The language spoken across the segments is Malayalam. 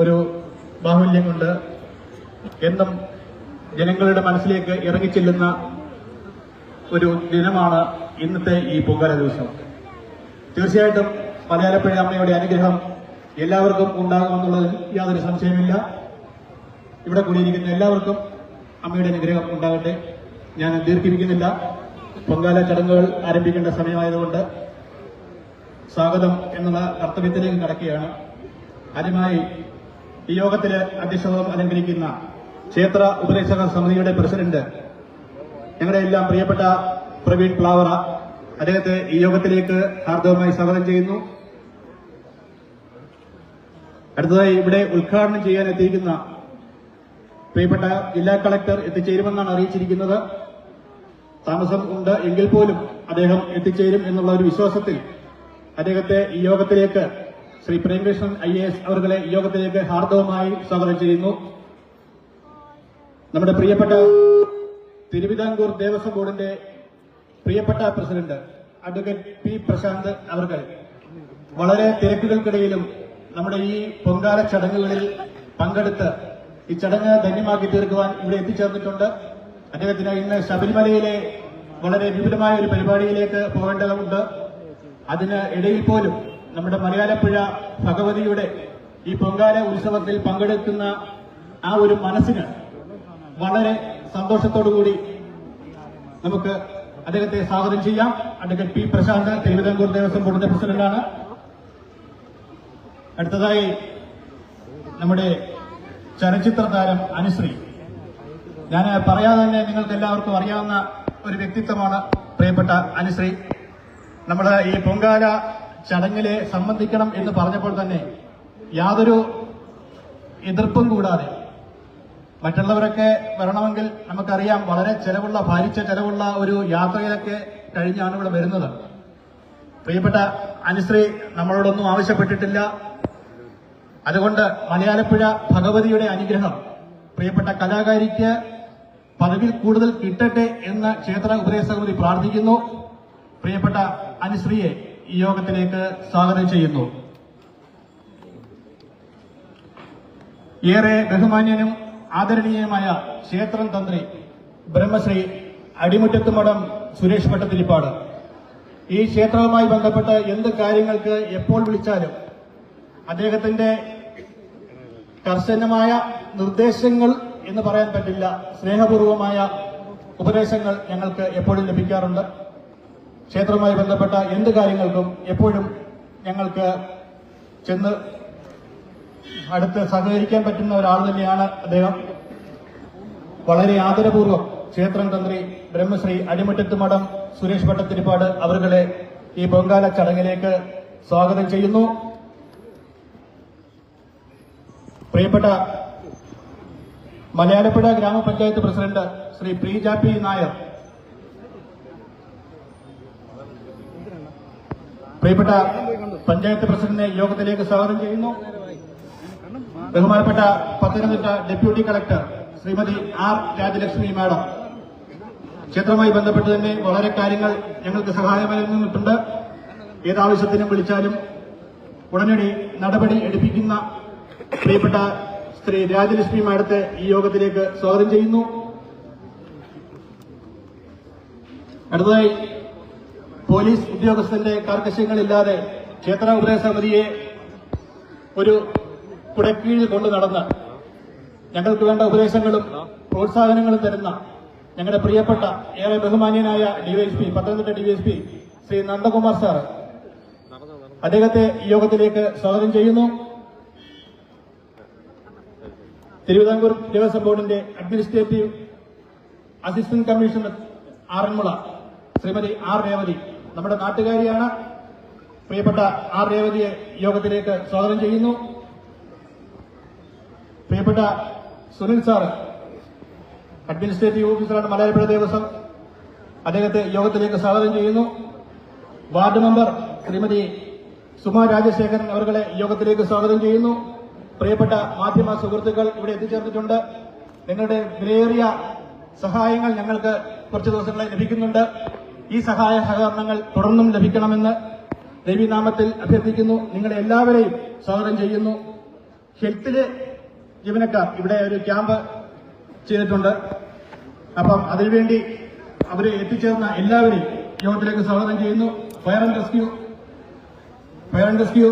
ഒരു ബാഹുല്യം കൊണ്ട് എന്നും ജനങ്ങളുടെ മനസ്സിലേക്ക് ഇറങ്ങിച്ചെല്ലുന്ന ഒരു ദിനമാണ് ഇന്നത്തെ ഈ പൊങ്കാല ദിവസം. തീർച്ചയായിട്ടും മലയാളപ്പുഴ അമ്മയുടെ അനുഗ്രഹം എല്ലാവർക്കും ഉണ്ടാകുമെന്നുള്ളതിൽ യാതൊരു സംശയമില്ല ഇവിടെ കൂടിയിരിക്കുന്ന എല്ലാവർക്കും അമ്മയുടെ അനുഗ്രഹം ഉണ്ടാകട്ടെ. ഞാൻ ദീർഘിപ്പിക്കുന്നില്ല. പൊങ്കാല ചടങ്ങുകൾ ആരംഭിക്കേണ്ട സമയമായതുകൊണ്ട് സ്വാഗതം എന്നുള്ള കർത്തവ്യത്തിലേക്ക് കടക്കുകയാണ് ആദ്യമായി ഈ യോഗത്തിൽ അധ്യക്ഷതം അലങ്കരിക്കുന്ന ക്ഷേത്ര ഉപദേശക സമിതിയുടെ പ്രസിഡന്റ് ഞങ്ങളുടെ എല്ലാം പ്രിയപ്പെട്ട പ്രവീൺ പ്ലാവറ അദ്ദേഹത്തെ ഈ യോഗത്തിലേക്ക് ഹാർദവമായി സ്വാഗതം ചെയ്യുന്നു. അടുത്തതായി ഇവിടെ ഉദ്ഘാടനം ചെയ്യാൻ എത്തിയിരിക്കുന്ന പ്രിയപ്പെട്ട ജില്ലാ കളക്ടർ എത്തിച്ചേരുമെന്നാണ് അറിയിച്ചിരിക്കുന്നത്. താമസം ഉണ്ട് എങ്കിൽ പോലും അദ്ദേഹം എത്തിച്ചേരും എന്നുള്ള ഒരു വിശ്വാസത്തിൽ അദ്ദേഹത്തെ ഈ യോഗത്തിലേക്ക് Shri Premkrishnan I A S അവരുടെ യോഗത്തിലേക്ക് ഹാർദവമായി സ്വാഗതം ചെയ്യുന്നു. നമ്മുടെ പ്രിയപ്പെട്ട തിരുവിതാംകൂർ ദേവസ്വം ബോർഡിന്റെ പ്രിയപ്പെട്ട പ്രസിഡന്റ് അഡ്വക്കേറ്റ് പി പ്രശാന്ത് അവർ വളരെ തിരക്കുകൾക്കിടയിലും നമ്മുടെ ഈ പൊങ്കാല ചടങ്ങുകളിൽ പങ്കെടുത്ത് ഈ ചടങ്ങ് ധന്യമാക്കി തീർക്കുവാൻ ഇവിടെ എത്തിച്ചേർന്നിട്ടുണ്ട്. അദ്ദേഹത്തിന് ഇന്ന് ശബരിമലയിലെ വളരെ വിപുലമായ ഒരു പരിപാടിയിലേക്ക് പോകേണ്ടതുണ്ട്. അതിന് ഇടയിൽ പോലും നമ്മുടെ മലയാളപ്പുഴ ഭഗവതിയുടെ ഈ പൊങ്കാല ഉത്സവത്തിൽ പങ്കെടുക്കുന്ന ആ ഒരു മനസ്സിന് വളരെ സന്തോഷത്തോടുകൂടി നമുക്ക് അദ്ദേഹത്തെ സ്വാഗതം ചെയ്യാം. അഡ്വക്കേറ്റ് പി പ്രശാന്ത് തിരുവിതാംകൂർ ദേവസ്വം ബോർഡിന്റെ പ്രസിഡന്റാണ്. അടുത്തതായി നമ്മുടെ ചലച്ചിത്ര താരം അനുശ്രീ. ഞാൻ പറയാതെ തന്നെ നിങ്ങൾക്ക് എല്ലാവർക്കും അറിയാവുന്ന ഒരു വ്യക്തിത്വമാണ് പ്രിയപ്പെട്ട അനുശ്രീ. നമ്മുടെ ഈ പൊങ്കാല ചടങ്ങിലെ സംബന്ധിക്കണം എന്ന് പറഞ്ഞപ്പോൾ തന്നെ യാതൊരു എതിർപ്പും കൂടാതെ മറ്റുള്ളവരൊക്കെ വരണമെങ്കിൽ നമുക്കറിയാം വളരെ ചെലവുള്ള ഭാരിച്ച ചെലവുള്ള ഒരു യാത്രയിലൊക്കെ കഴിഞ്ഞാണ് ഇവിടെ വരുന്നത്. പ്രിയപ്പെട്ട അനുശ്രീ നമ്മളോടൊന്നും ആവശ്യപ്പെട്ടിട്ടില്ല. അതുകൊണ്ട് മലയാളപ്പുഴ ഭഗവതിയുടെ അനുഗ്രഹം പ്രിയപ്പെട്ട കലാകാരിക്ക് പദവിയിൽ കൂടുതൽ കിട്ടട്ടെ എന്ന് ക്ഷേത്ര ഉപദേശ സമിതി പ്രാർത്ഥിക്കുന്നു. പ്രിയപ്പെട്ട അനുശ്രീയെ ഈ യോഗത്തിലേക്ക് സ്വാഗതം ചെയ്യുന്നു. ഏറെ ബഹുമാന്യനും ആദരണീയമായ ക്ഷേത്രം തന്ത്രി ബ്രഹ്മശ്രീ അടിമുറ്റത്തുമടം സുരേഷ് ഭട്ടത്തിരിപ്പാട് ഈ ക്ഷേത്രവുമായി ബന്ധപ്പെട്ട് എന്ത് കാര്യങ്ങൾക്ക് എപ്പോൾ വിളിച്ചാലും അദ്ദേഹത്തിന്റെ കർശനമായ നിർദ്ദേശങ്ങൾ എന്ന് പറയാൻ പറ്റില്ല സ്നേഹപൂർവമായ ഉപദേശങ്ങൾ ഞങ്ങൾക്ക് എപ്പോഴും ലഭിക്കാറുണ്ട്. ക്ഷേത്രവുമായി ബന്ധപ്പെട്ട എന്ത് കാര്യങ്ങൾക്കും എപ്പോഴും ഞങ്ങൾക്ക് ചെന്ന് അടുത്ത് സഹകരിക്കാൻ പറ്റുന്ന ഒരാൾ തന്നെയാണ് അദ്ദേഹം. വളരെ ആദരപൂർവം ക്ഷേത്രം തന്ത്രി ബ്രഹ്മശ്രീ അടിമുറ്റത്ത് മഠം സുരേഷ് ഭട്ടത്തിരിപ്പാട് അവരുടെ ഈ പൊങ്കാല ചടങ്ങിലേക്ക് സ്വാഗതം ചെയ്യുന്നു. പ്രിയപ്പെട്ട മലയാളപ്പുഴ ഗ്രാമപഞ്ചായത്ത് പ്രസിഡന്റ് ശ്രീ പ്രീജാപി നായർ പ്രിയപ്പെട്ട പഞ്ചായത്ത് പ്രസിഡന്റിനെ യോഗത്തിലേക്ക് സ്വാഗതം ചെയ്യുന്നു. ബഹുമാനപ്പെട്ട Pathanamthitta deputy collector Shrimati R Rajalakshmi madam. ക്ഷേത്രവുമായി ബന്ധപ്പെട്ട് തന്നെ വളരെ കാര്യങ്ങൾ ഞങ്ങൾക്ക് സഹായമായി നിന്നിട്ടുണ്ട്. ഏതാവശ്യത്തിനും വിളിച്ചാലും ഉടനടി നടപടി എടുപ്പിക്കുന്ന പ്രിയപ്പെട്ട ശ്രീ രാജലക്ഷ്മി മാഡത്തെ ഈ യോഗത്തിലേക്ക് സ്വാഗതം ചെയ്യുന്നു. അടുത്തതായി പോലീസ് ഉദ്യോഗസ്ഥന്റെ കാർക്കശ്യങ്ങളില്ലാതെ ക്ഷേത്ര ഉപദേശ സമിതിയെ ഒരു കുടക്കീഴിൽ കൊണ്ടു നടന്ന് ഞങ്ങൾക്ക് വേണ്ട ഉപദേശങ്ങളും പ്രോത്സാഹനങ്ങളും തരുന്ന ഞങ്ങളുടെ പ്രിയപ്പെട്ട ഏറെ ബഹുമാന്യനായ DYSP Pathanamthitta DYSP Shri Nandakumar sir അദ്ദേഹത്തെ ഈ യോഗത്തിലേക്ക് സ്വാഗതം ചെയ്യുന്നു. തിരുവിതാംകൂർ ദേവസ്വം ബോർഡിന്റെ administrative assistant commissioner Aranmula Shrimati R Revathi. നമ്മുടെ നാട്ടുകാരിയാണ് പ്രിയപ്പെട്ട ആർ രേവതിയെ യോഗത്തിലേക്ക് സ്വാഗതം ചെയ്യുന്നു. പ്രിയപ്പെട്ട സുനിൽ സാറ് അഡ്മിനിസ്ട്രേറ്റീവ് ഓഫീസറാണ് മലയാളപ്പുഴ ദേവസ്വം. അദ്ദേഹത്തെ യോഗത്തിലേക്ക് സ്വാഗതം ചെയ്യുന്നു. വാർഡ് മെമ്പർ ശ്രീമതി സുമ രാജശേഖരൻ അവരുടെ യോഗത്തിലേക്ക് സ്വാഗതം ചെയ്യുന്നു. പ്രിയപ്പെട്ട മാധ്യമ സുഹൃത്തുക്കൾ ഇവിടെ എത്തിച്ചേർന്നിട്ടുണ്ട്. നിങ്ങളുടെ വിലയേറിയ സഹായങ്ങൾ ഞങ്ങൾക്ക് കുറച്ച് ദിവസങ്ങളെ ലഭിക്കുന്നുണ്ട്. ഈ സഹായ സഹകരണങ്ങൾ തുടർന്നും ലഭിക്കണമെന്ന് ദേവീനാമത്തിൽ അഭ്യർത്ഥിക്കുന്നു. നിങ്ങളെ എല്ലാവരെയും സ്വാഗതം ചെയ്യുന്നു. ഹെൽത്തിലെ ജീവനക്കാർ ഇവിടെ ഒരു ക്യാമ്പ് ചെയ്തിട്ടുണ്ട്. അപ്പം അതിനുവേണ്ടി അവരെ എത്തിച്ചേർന്ന എല്ലാവരെയും യോഗത്തിലേക്ക് സ്വാഗതം ചെയ്യുന്നു. Fire and rescue fire and rescue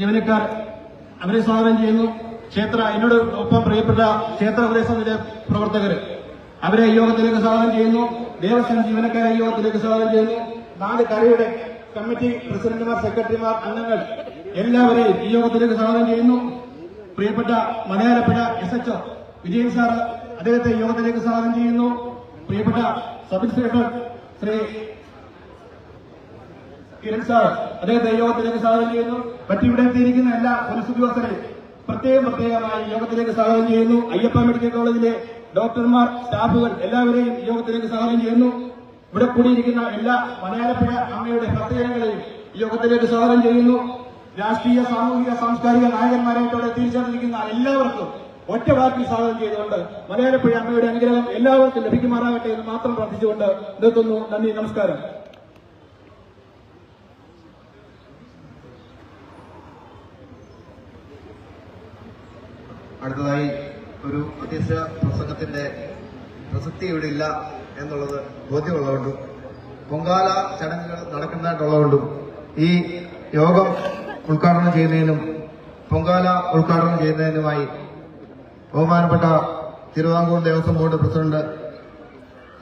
ജീവനക്കാർ അവരെ സ്വാഗതം ചെയ്യുന്നു. ക്ഷേത്ര എന്നോട് ഒപ്പം പ്രിയപ്പെട്ട ക്ഷേത്ര പ്രവർത്തകർ അവരെ യോഗത്തിലേക്ക് സ്വാഗതം ചെയ്യുന്നു. ദേവസ്വം ജീവനക്കാരെ യോഗത്തിലേക്ക് സ്വാഗതം ചെയ്യുന്നു. നാല് കരയുടെ കമ്മിറ്റി പ്രസിഡന്റുമാർ സെക്രട്ടറിമാർ അംഗങ്ങൾ എല്ലാവരെയും ഈ യോഗത്തിലേക്ക് സ്വാഗതം ചെയ്യുന്നു. പ്രിയപ്പെട്ട Malayalapuzha S H Vijayan sir അദ്ദേഹത്തെ യോഗത്തിലേക്ക് സ്വാഗതം ചെയ്യുന്നു. പ്രിയപ്പെട്ട sub inspector Shri Kiran sir അദ്ദേഹത്തെ യോഗത്തിലേക്ക് സ്വാഗതം ചെയ്യുന്നു. മറ്റിവിടെ എത്തിയിരിക്കുന്ന എല്ലാ പോലീസ് ഉദ്യോഗസ്ഥരെയും പ്രത്യേകം പ്രത്യേകമായി യോഗത്തിലേക്ക് സ്വാഗതം ചെയ്യുന്നു. അയ്യപ്പ മെഡിക്കൽ കോളേജിലെ ഡോക്ടർമാർ സ്റ്റാഫുകൾ എല്ലാവരെയും യോഗത്തിലേക്ക് സ്വാഗതം ചെയ്യുന്നു. ഇവിടെ കൂടിയിരിക്കുന്ന എല്ലാ മലയാളപ്പുഴ അമ്മയുടെ ഭക്തജനങ്ങളെയും യോഗത്തിലേക്ക് സ്വാഗതം ചെയ്യുന്നു. രാഷ്ട്രീയ സാമൂഹിക സാംസ്കാരിക നായകന്മാരായിട്ടോടെ തിരിച്ചറിഞ്ഞിരിക്കുന്ന എല്ലാവർക്കും ഒറ്റ വാക്കിൽ സ്വാഗതം ചെയ്തുകൊണ്ട് മലയാളപ്പുഴ അമ്മയുടെ അനുഗ്രഹം എല്ലാവർക്കും ലഭിക്കുമാറാകട്ടെ എന്ന് മാത്രം പ്രാർത്ഥിച്ചുകൊണ്ട് നിർത്തുന്നു. നന്ദി നമസ്കാരം. അടുത്തതായി ഒരു അധ്യക്ഷ പ്രസംഗത്തിന്റെ പ്രസക്തി ഇവിടെ ഇല്ല എന്നുള്ളത് ബോധ്യമുള്ളതുകൊണ്ടും പൊങ്കാല ചടങ്ങുകൾ നടക്കുന്നതായിട്ടുള്ളതുകൊണ്ടും ഈ യോഗം ഉദ്ഘാടനം ചെയ്യുന്നതിനും പൊങ്കാല ഉദ്ഘാടനം ചെയ്യുന്നതിനുമായി ബഹുമാനപ്പെട്ട തിരുവിതാംകൂർ ദേവസ്വം ബോർഡ് പ്രസിഡന്റ്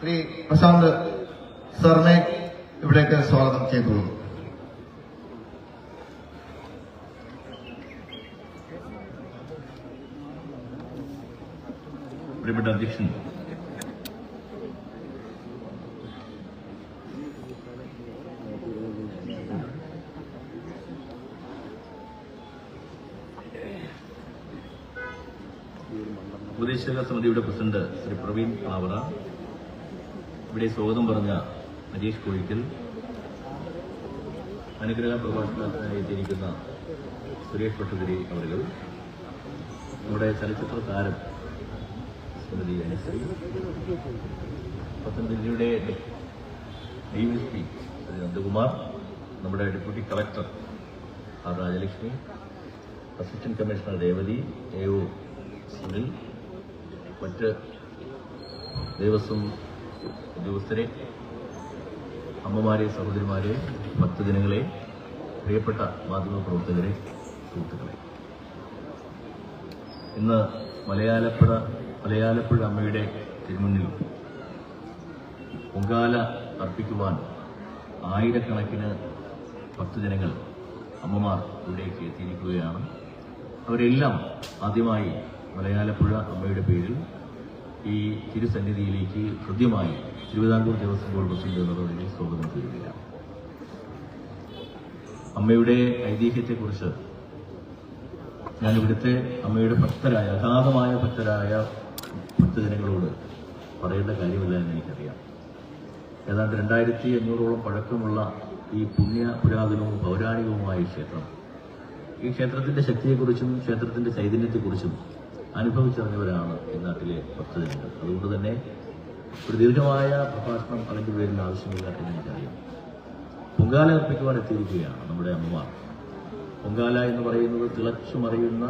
ശ്രീ പ്രശാന്ത് സാറിനെ ഇവിടേക്ക് സ്വാഗതം ചെയ്തുകൊള്ളുന്നു. പ്രിയപ്പെട്ട അധ്യക്ഷൻ. ഉപദേശക സമിതിയുടെ പ്രസിഡന്റ് ശ്രീ പ്രവീൺ ആവറ ഇവിടെ സ്വാഗതം പറഞ്ഞ അജീഷ് കോഴിക്കൽ. അനുഗ്രഹ പ്രഭാഷണത്തിനായി എത്തിയിരിക്കുന്ന സുരേഷ് ഭട്ടതിരി അവരുകൾ. നമ്മുടെ ചലച്ചിത്ര താരം ശ്രീമതി അനുശ്രീ പത്തനംതിട്ടയുടെ ഡി എസ് പി നന്ദകുമാർ നമ്മുടെ deputy collector R Rajalakshmi assistant commissioner Revathi A O Sunil മറ്റ് ദേവസ്വം ഉദ്യോഗസ്ഥരെ അമ്മമാരെ സഹോദരിമാരെ ഭക്തജനങ്ങളെ പ്രിയപ്പെട്ട മാധ്യമപ്രവർത്തകരെ സുഹൃത്തുക്കളെ. ഇന്ന് മലയാളപ്പുഴ മലയാളപ്പുഴ അമ്മയുടെ തിരുമുന്നിൽ പൊങ്കാല അർപ്പിക്കുവാൻ ആയിരക്കണക്കിന് ഭക്തജനങ്ങൾ അമ്മമാർ ഇവിടേക്ക് എത്തിയിരിക്കുകയാണ്. അവരെല്ലാം ആദ്യമായി മലയാളപ്പുഴ അമ്മയുടെ പേരിൽ ഈ തിരുസന്നിധിയിലേക്ക് ഹൃദ്യമായി തിരുവിതാംകൂർ ദേവസ്വം ബോർഡ് പ്രസിഡന്റ് സ്വാഗതം ചെയ്യുകയാണ്. അമ്മയുടെ ഐതിഹ്യത്തെക്കുറിച്ച് ഞാൻ ഇവിടുത്തെ അമ്മയുടെ ഭക്തരായ അഗാധമായ ഭക്തരായ ഭക്തജനങ്ങളോട് പറയേണ്ട കാര്യമില്ല എന്ന് എനിക്കറിയാം. ഏതാണ്ട് രണ്ടായിരത്തി അഞ്ഞൂറോളം പഴക്കമുള്ള ഈ പുണ്യ പുരാതനവും പൗരാണികവുമായ ക്ഷേത്രം ഈ ക്ഷേത്രത്തിന്റെ ശക്തിയെക്കുറിച്ചും ക്ഷേത്രത്തിന്റെ ചൈതന്യത്തെക്കുറിച്ചും അനുഭവിച്ചറിഞ്ഞവരാണ് ഈ നാട്ടിലെ ഭക്തജനങ്ങൾ. അതുകൊണ്ട് തന്നെ ഒരു ദീർഘമായ പ്രഭാഷണം അല്ലെങ്കിൽ പേരിൽ ആവശ്യമില്ല എന്ന് എനിക്കറിയാം. പൊങ്കാല അർപ്പിക്കുവാൻ എത്തിയിരിക്കുകയാണ് നമ്മുടെ അമ്മമാർ. പൊങ്കാല എന്ന് പറയുന്നത് തിളച്ചു മറിയുന്ന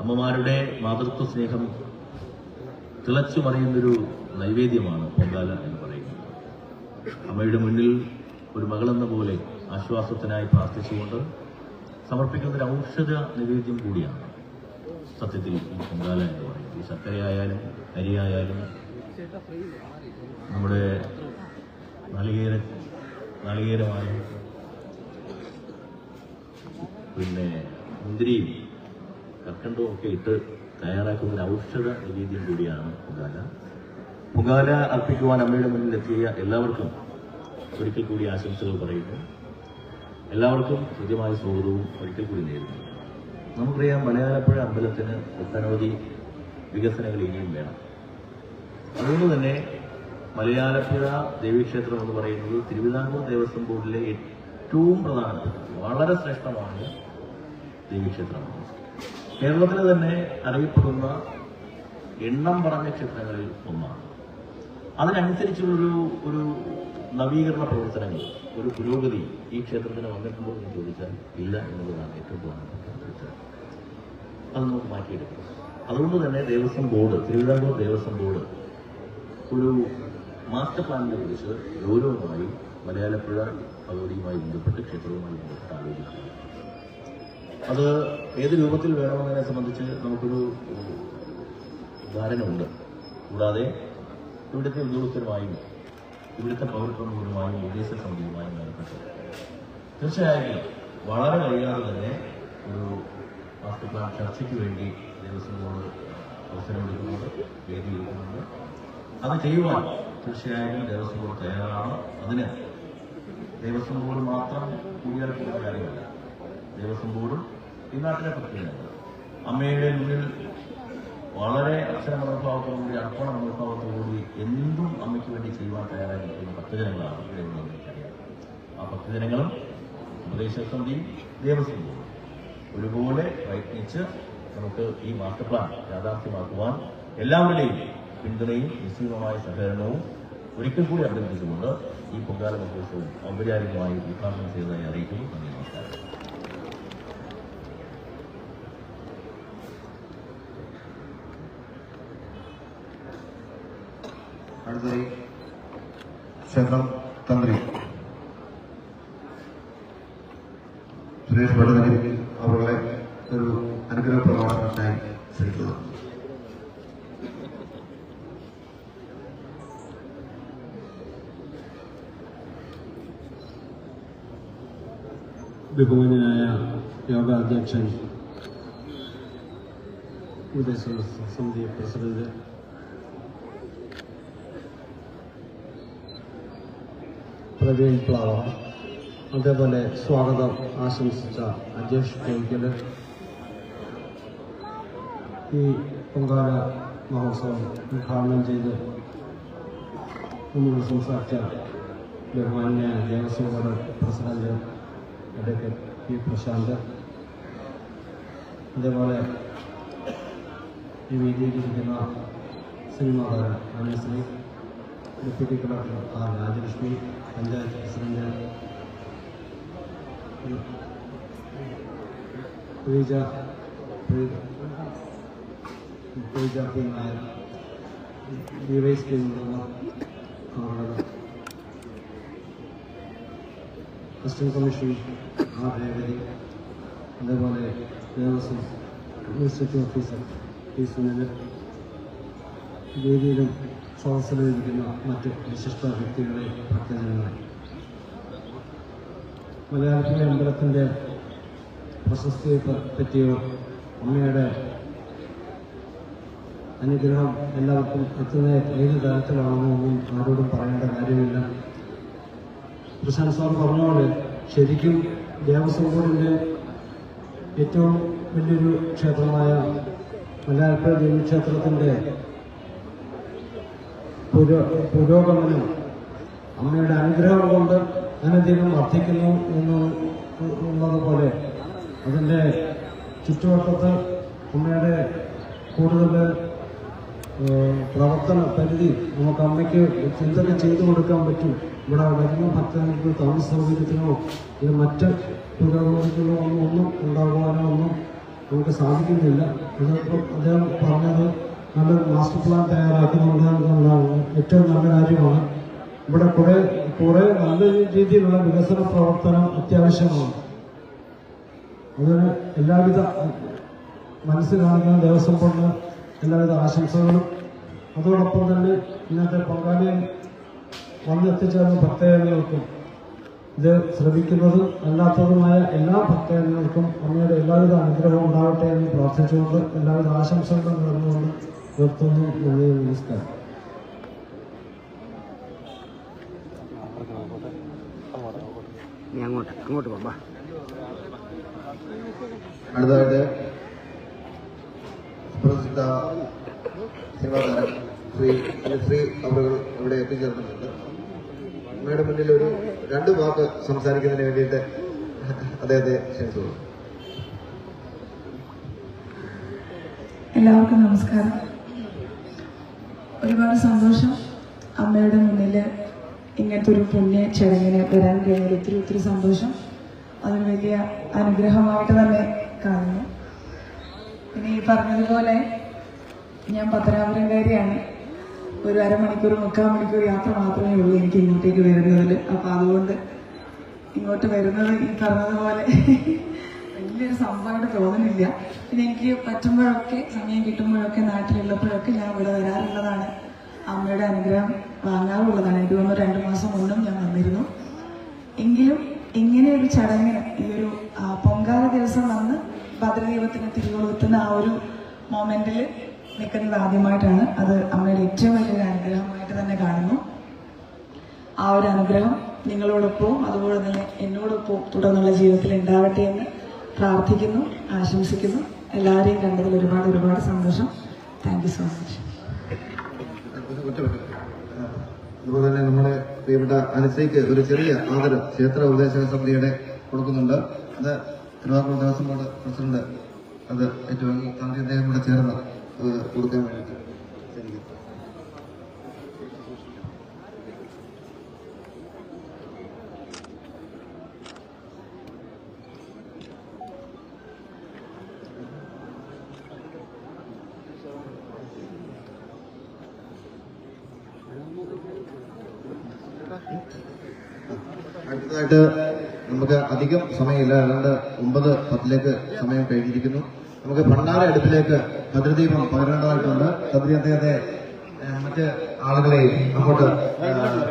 അമ്മമാരുടെ മാതൃത്വ സ്നേഹം തിളച്ചു മറിയുന്നൊരു നൈവേദ്യമാണ് പൊങ്കാല എന്ന് പറയുന്നത്. അമ്മയുടെ മുന്നിൽ ഒരു മകളെന്ന പോലെ ആശ്വാസത്തിനായി പ്രാർത്ഥിച്ചുകൊണ്ട് സമർപ്പിക്കുന്ന ഒരു ഔഷധ നിവേദ്യം കൂടിയാണ് സത്യത്തിൽ ഈ പൊങ്കാല എന്ന് പറയുന്നത്. ഈ ശർക്കരയായാലും അരിയായാലും നമ്മുടെ നാളികേര നാളികേരമായും പിന്നെ മുന്തിരിയും കർക്കണ്ടവും ഒക്കെ ഇട്ട് തയ്യാറാക്കുന്ന ഒരു ഔഷധ രീതിയും കൂടിയാണ് പൊങ്കാല പൊങ്കാല അർപ്പിക്കുവാൻ അമ്മയുടെ മുന്നിൽ എത്തിയ എല്ലാവർക്കും ഒരിക്കൽ കൂടി ആശംസകൾ പറയുന്നു. എല്ലാവർക്കും ഹൃദ്യമായ സ്വാഗതവും ഒരിക്കൽ കൂടി നേരുന്നു. നമുക്കറിയാം മലയാളപ്പുഴ അമ്പലത്തിന് ഒട്ടനവധി വികസനങ്ങൾ ഇനിയും വേണം. അതുകൊണ്ട് തന്നെ മലയാളപ്പുഴ ദേവീക്ഷേത്രം എന്ന് പറയുന്നത് തിരുവിതാംകൂർ ദേവസ്വം ബോർഡിലെ ഏറ്റവും പ്രധാനപ്പെട്ട വളരെ ശ്രേഷ്ഠമായ ദേവീക്ഷേത്രമാണ്. കേരളത്തിൽ തന്നെ അറിയപ്പെടുന്ന എണ്ണം പറഞ്ഞ ക്ഷേത്രങ്ങളിൽ ഒന്നാണ്. അതിനനുസരിച്ചുള്ളൊരു ഒരു നവീകരണ പ്രവർത്തനങ്ങൾ ഒരു പുരോഗതി ഈ ക്ഷേത്രത്തിന് വന്നിട്ടുണ്ടോ എന്ന് ചോദിച്ചാൽ ഇല്ല എന്നുള്ളതാണ് ഏറ്റവും പ്രധാനപ്പെട്ട അത് നമുക്ക് മാറ്റിയെടുക്കാം. അതുകൊണ്ട് തന്നെ ദേവസ്വം ബോർഡ് തിരുവിതാംകൂർ ദേവസ്വം ബോർഡ് ഒരു മാസ്റ്റർ പ്ലാനിനെ കുറിച്ച് ഗൗരവമായി മലയാളപ്പുഴ ഭഗവതിയുമായി ബന്ധപ്പെട്ട് ക്ഷേത്രവുമായി ബന്ധപ്പെട്ട് ആലോചിക്കുന്നു അത് ഏത് രൂപത്തിൽ വേണമെന്നതിനെ സംബന്ധിച്ച് നമുക്കൊരു ധാരണയുണ്ട്. കൂടാതെ ഇവിടുത്തെ ഉദ്യോഗസ്ഥരുമായും ഇവിടുത്തെ പൗരപ്രമുഖരുമായും വിദേശ സമിതിയുമായും ബന്ധപ്പെട്ട്. തീർച്ചയായിട്ടും വളരെ കഴിയാതെ തന്നെ ഒരു മാസ്റ്റർ ചർച്ചയ്ക്ക് വേണ്ടി ദേവസ്വങ്ങളോട് അവസരമെടുക്കുന്നുണ്ട് വേദി ഒരുക്കുന്നുണ്ട്. അത് ചെയ്യുവാൻ തീർച്ചയായും ദേവസ്വം ബോർഡ് തയ്യാറാണ്. അതിന് ദേവസ്വം മാത്രം പോകുന്ന കാര്യമല്ല. ദേവസ്വം ബോർഡും ഈ നാട്ടിലെ പ്രത്യേകത അമ്മയുടെ മുന്നിൽ വളരെ അക്ഷര മനോഭാവത്തോടുകൂടി അർപ്പണ മനോഭാവത്തോടുകൂടി എന്തും അമ്മയ്ക്ക് വേണ്ടി ചെയ്യുവാൻ തയ്യാറായി നിൽക്കുന്ന ഭക്തജനങ്ങളാണ് ഇവിടെ ഉള്ളതെന്ന് എനിക്കറിയാം. ആ ഭക്തജനങ്ങളും ഉപദേശസമിതിയും ദേവസ്വം ബോർഡും ഒരുപോലെ പ്രയത്നിച്ച് നമുക്ക് ഈ മാസ്റ്റർ പ്ലാൻ യാഥാർത്ഥ്യമാക്കുവാൻ എല്ലാവരുടെയും പിന്തുണയും നിശ്ചിതമായ സഹകരണവും ഒരിക്കൽ കൂടി അഭ്യർത്ഥിച്ചുകൊണ്ട് ഈ പൊങ്കാല മഹോത്സവം ഔപചാരികമായി ഉദ്ഘാടനം ചെയ്തതായി അറിയിക്കുന്നു. നന്ദി നമസ്കാരം. അടുത്തതായി ക്ഷേത്രം തന്ത്രി. സുരേഷ് ഭട്ടതിരി അവരുടെ ഒരു അനുഗ്രഹ പ്രമാണത്തിനായി ക്ഷണിക്കുന്നു ബഹുമാനായ യോഗാധ്യക്ഷൻ വിദേശ സമിതി പ്രസിഡന്റ് പ്രവീൺ പ്ലാവ അതേപോലെ സ്വാഗതം ആശംസിച്ച അജേഷ് കോയിക്കൽ ഈ പൊങ്കാല മഹോത്സവം ഉദ്ഘാടനം ചെയ്ത് നമ്മൾ സംസാരിച്ച ബഹുമാന്യ Devaswom board president advocate P Prashanth. അതേപോലെ ഈ വേദിയിലിരിക്കുന്ന സിനിമാ താരം Anusree deputy collector R Rajalakshmi panchayat president Pooja Pooja P Nair DYSP മുതിർന്ന അവരുടെ അസിസ്റ്റന്റ് കമ്മീഷൻ ആർ രേവതി അതേപോലെ Devaswom administrative officer P Sunil വേദിയിലും സദസ്സിലിരിക്കുന്ന മറ്റ് വിശിഷ്ട വ്യക്തികളെ ഭക്തജനങ്ങളെ. മലയാളത്തിലെ അമ്പലത്തിന്റെ പ്രശസ്തിയെ പറ്റിയോ അമ്മയുടെ അനുഗ്രഹം എല്ലാവർക്കും എത്തുന്ന ഏത് തരത്തിലാണെന്നൊന്നും ആരോടും പറയേണ്ട കാര്യമില്ല. പ്രശാന്ത് സാർ പറഞ്ഞ പോലെ ശരിക്കും ദേവസ്വം ബോർഡിന്റെ ഏറ്റവും വലിയൊരു ക്ഷേത്രമായ മലയാളപ്പുഴ ദേവീക്ഷേത്രത്തിന്റെ പുരോ പുരോഗമനം അമ്മയുടെ അനുഗ്രഹം കൊണ്ട് അനധികം വർദ്ധിക്കുന്നു എന്ന് ഉള്ളതുപോലെ അതിന്റെ ചുറ്റുവട്ടത്ത് അമ്മയുടെ കൂടുതൽ പ്രവർത്തന പരിധി നമുക്ക് അമ്മയ്ക്ക് ചിന്തന ചെയ്തു കൊടുക്കാൻ പറ്റും. ഇവിടെ വരുന്ന ഭക്തർക്ക് താമസ സൗകര്യത്തിനോ ഇത് മറ്റ് പുരോഗമനത്തിനോ ഒന്നും ഒന്നും ഉണ്ടാകുവാനോ ഒന്നും നമുക്ക് സാധിക്കുന്നില്ല. ഇതിപ്പം അദ്ദേഹം പറഞ്ഞത് നല്ലൊരു മാസ്റ്റർ പ്ലാൻ തയ്യാറാക്കുന്നുണ്ട് എന്നുള്ളതാണ് ഏറ്റവും നല്ല കാര്യമാണ്. ഇവിടെ കുറെ കുറെ നല്ല രീതിയിലുള്ള വികസന പ്രവർത്തനം അത്യാവശ്യമാണ്. അതിന് എല്ലാവിധ മനസ്സിലാകുന്ന ദിവസം കൊണ്ട് എല്ലാവിധ ആശംസകളും. അതോടൊപ്പം തന്നെ ഇന്നത്തെ പങ്കാളിയെ വന്നെത്തിച്ചേർന്ന ഭക്തജനങ്ങൾക്കും ഇത് ശ്രമിക്കുന്നതും അല്ലാത്തതുമായ എല്ലാ ഭക്തജനങ്ങൾക്കും അങ്ങയുടെ എല്ലാവിധ അനുഗ്രഹവും ഉണ്ടാവട്ടെ എന്ന് പ്രാർത്ഥിച്ചുകൊണ്ട് എല്ലാവിധ ആശംസകളും നേർന്നുകൊണ്ട് നിർത്തുന്നു നന്ദി നമസ്കാരം അങ്ങോട്ട് അങ്ങോട്ട് പോവാ അടുത്തതായിട്ട് പ്രസിദ്ധ സിനിമാതാരം ശ്രീ ശ്രീ അവർ ഇവിടെ എത്തിച്ചേർന്നിട്ടുണ്ട്. അമ്മയുടെ മുന്നിൽ ഒരു രണ്ട് വാക്ക് സംസാരിക്കുന്നതിന് വേണ്ടിയിട്ട് അദ്ദേഹത്തെ ക്ഷണിച്ചോളൂ എല്ലാവർക്കും നമസ്കാരം. ഒരുപാട് സന്തോഷം. അമ്മയുടെ മുന്നിൽ ഇങ്ങനത്തെ ഒരു പുണ്യ ചടങ്ങിന് വരാൻ കഴിഞ്ഞാൽ ഒത്തിരി ഒത്തിരി സന്തോഷം. അതൊരു വലിയ അനുഗ്രഹമായിട്ട് തന്നെ കാണുന്നു. പിന്നെ ഈ പറഞ്ഞതുപോലെ ഞാൻ പത്തനാപുരംകാരിയാണ്. ഒരു അരമണിക്കൂർ മുക്കാൽ മണിക്കൂർ യാത്ര മാത്രമേ ഉള്ളൂ എനിക്ക് ഇങ്ങോട്ടേക്ക് വരുന്നതിൽ അപ്പോൾ അതുകൊണ്ട് ഇങ്ങോട്ട് വരുന്നത് ഈ പറഞ്ഞതുപോലെ വലിയൊരു സംഭവമായിട്ട് തോന്നുന്നില്ല. പിന്നെ എനിക്ക് പറ്റുമ്പോഴൊക്കെ സമയം കിട്ടുമ്പോഴൊക്കെ നാട്ടിലുള്ളപ്പോഴൊക്കെ ഞാൻ ഇവിടെ വരാറുള്ളതാണ്. അമ്മയുടെ അനുഗ്രഹം വാങ്ങാറുള്ളതാണ്. എനിക്ക് തോന്നുന്നു രണ്ടു മാസം മുന്നും ഞാൻ വന്നിരുന്നു. എങ്കിലും ഇങ്ങനെ ഒരു ചടങ്ങിന് ഈ ഒരു പൊങ്കാല ദിവസം വന്ന് ഭദ്രദൈവത്തിന് തിരികൊളുത്തുന്ന ആ ഒരു മൊമെന്റിൽ നിൽക്കുന്നത് ആദ്യമായിട്ടാണ്. അത് അമ്മയുടെ ഏറ്റവും വലിയൊരു അനുഗ്രഹമായിട്ട് തന്നെ കാണുന്നു. ആ ഒരു അനുഗ്രഹം നിങ്ങളോടൊപ്പവും അതുപോലെ തന്നെ എന്നോടൊപ്പവും തുടർന്നുള്ള ജീവിതത്തിൽ ഉണ്ടാവട്ടെ എന്ന് പ്രാർത്ഥിക്കുന്നു ആശംസിക്കുന്നു. എല്ലാവരെയും കണ്ടതിൽ ഒരുപാട് ഒരുപാട് സന്തോഷം. താങ്ക് യു സോ മച്ച് അതുപോലെ തന്നെ നമ്മുടെ പ്രിയപ്പെട്ട അനുശ്രീക്ക് ഒരു ചെറിയ ആദരം ക്ഷേത്ര ഉപദേശക സമിതിയുടെ കൊടുക്കുന്നുണ്ട്. അത് തിരുവാതിര ദേവസ്വം ബോർഡ് പ്രസിഡന്റ് അത് ഏറ്റുവാങ്ങി. തന്ത്രി അദ്ദേഹം കൂടെ ചേർന്ന് കൊടുക്കാൻ വേണ്ടിയിട്ട്. അടുത്തതായിട്ട് നമുക്ക് അധികം സമയമില്ല. ഏതാണ്ട് ഒമ്പത് പത്തിലേക്ക് സമയം കഴിഞ്ഞിരിക്കുന്നു. നമുക്ക് ഭണ്ഡാര അടുപ്പിലേക്ക് ഭദ്രദീപം പകരേണ്ടതായിട്ടുണ്ട്. ഭദ്രി അദ്ദേഹത്തെ മറ്റ് ആളുകളെയും അങ്ങോട്ട് ഏഹ്,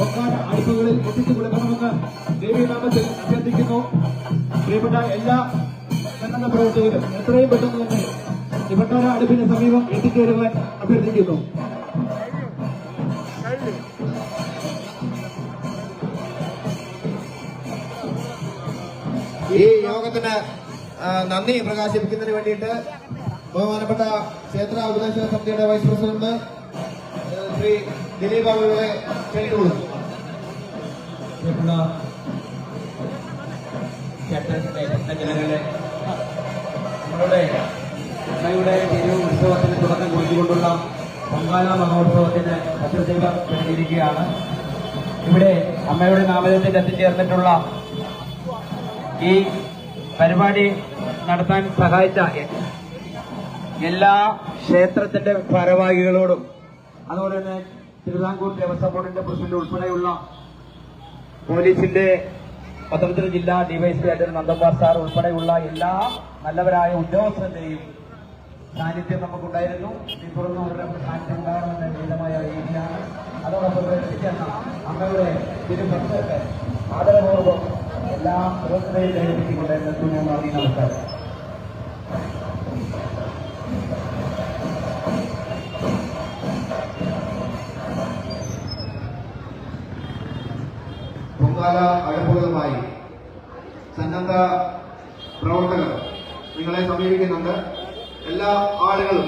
പൊങ്കാല അടുപ്പുകളിൽ എത്തിച്ചു കൊടുക്കണമെന്ന് ദേവീനാമത്തിൽ അഭ്യർത്ഥിക്കുന്നു. പ്രിയപ്പെട്ട എല്ലാ സന്നദ്ധ പ്രവർത്തകരും എത്രയും പെട്ടെന്ന് തന്നെ പൊങ്കാല അടുപ്പിന് സമീപം എത്തിച്ചേരുവാൻ അഭ്യർത്ഥിക്കുന്നു. ഈ യോഗത്തിന് നന്ദി പ്രകാശിപ്പിക്കുന്നതിന് വേണ്ടിയിട്ട് ബഹുമാനപ്പെട്ട ക്ഷേത്ര ഉപദേശക സമിതിയുടെ വൈസ് പ്രസിഡന്റ് ശ്രീ ദിലീപ് ബാബുവിനെ ക്ഷണിക്കൊള്ളുന്നു പ്രിയപ്പെട്ട ക്ഷേത്രത്തിലെ ഭക്തജനങ്ങളെ നമ്മളുടെ അമ്മയുടെ തിരു ഉത്സവത്തിന് തുടക്കം കുറിച്ചുകൊണ്ടുള്ള പൊങ്കാല മഹോത്സവത്തിന് പത്രസേവ വേണ്ടിയിരിക്കുകയാണ് ഇവിടെ അമ്മയുടെ നാമത്തിൽ എത്തിച്ചേർന്നിട്ടുള്ള ഈ പരിപാടി നടത്താൻ സഹായിച്ച എല്ലാ ക്ഷേത്രത്തിന്റെ ഭാരവാഹികളോടും അതുപോലെ തന്നെ തിരുവിതാംകൂർ ദേവസ്വം ബോർഡിന്റെ പ്രസിഡന്റ് ഉൾപ്പെടെയുള്ള പോലീസിന്റെ പത്തനംതിട്ട ജില്ലാ ഡിവൈഎസ്പി ആയിട്ട് നന്ദകുമാർ സാർ ഉൾപ്പെടെയുള്ള എല്ലാ നല്ലവരായ ഉദ്യോഗസ്ഥരുടെയും സാന്നിധ്യം നമുക്കുണ്ടായിരുന്നു. തുറന്നു അവരുടെ സാന്നിധ്യം ഉണ്ടാകണമെന്ന വിധമായ രീതിയാണ്. അതോടൊപ്പം എത്തിച്ചേർന്ന അമ്മയുടെ തിരുഭക്തർക്ക് ആദരപൂർവം എല്ലാ പ്രവർത്തനയും പ്രേരിപ്പിച്ചുകൊണ്ട് ഞാൻ നന്ദി നമസ്കാരം. പൊങ്കാല അടുപ്പുകളുമായി സന്നദ്ധ പ്രവർത്തകർ നിങ്ങളെ സമീപിക്കുന്നുണ്ട്. എല്ലാ ആളുകളും